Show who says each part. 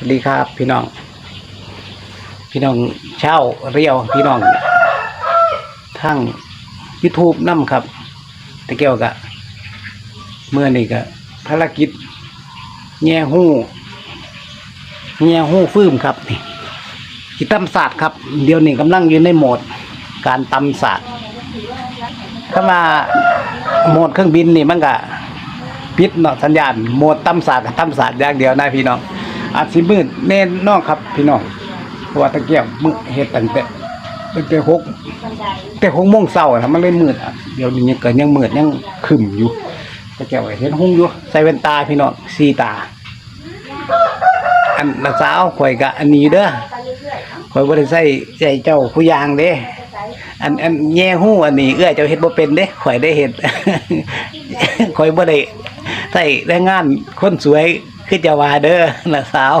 Speaker 1: สวัสดีครับ พี่น้อง พี่น้องเช่าเรียวพี่น้องทั้ง YouTube นํครับตะเกียวกะเมื่อนี่ก็ภารกิจแง่หู้แง่หู้ฟื้มครับนี่ที่ตำศาสตร์ครับ เดี๋ยวนี้กำลังอยู่ในโหมด การตำศาสตร์ถ้ามาโหมดเครื่องบินนี่มันก็พิษเนาะสัญญาณโหมดตั้มศาสตร์กับตั้มศาสตร์อย่างเดียวนะพี่น้อง อาจสิมืดแน่นอนครับพี่น้องเพราะว่าตะเกียบมือเฮ็ดตั้งแต่ตั้งแต่หกแต่หกโมงเช้าอะนะมันเลยมืดอะเดี๋ยวนี้ก็ยังมืดยังครึมอยู่ตะเกียบก็เห็นหุ่งอยู่ใส่แว่นตาพี่น้องสีตา อันละสาวข่อยกะอันนี้เด้อข่อยบ่ได้ใส่ใจเจ้าผู้ยางเด้อันอันแง่หู้อันนี้เอื้อเจ้าเฮ็ดบ่เป็นเด้ข่อยได้เฮ็ด ข่อยบ่ได้ใส่แรงงานคนสวย คือจะว่าเด้อนะสาว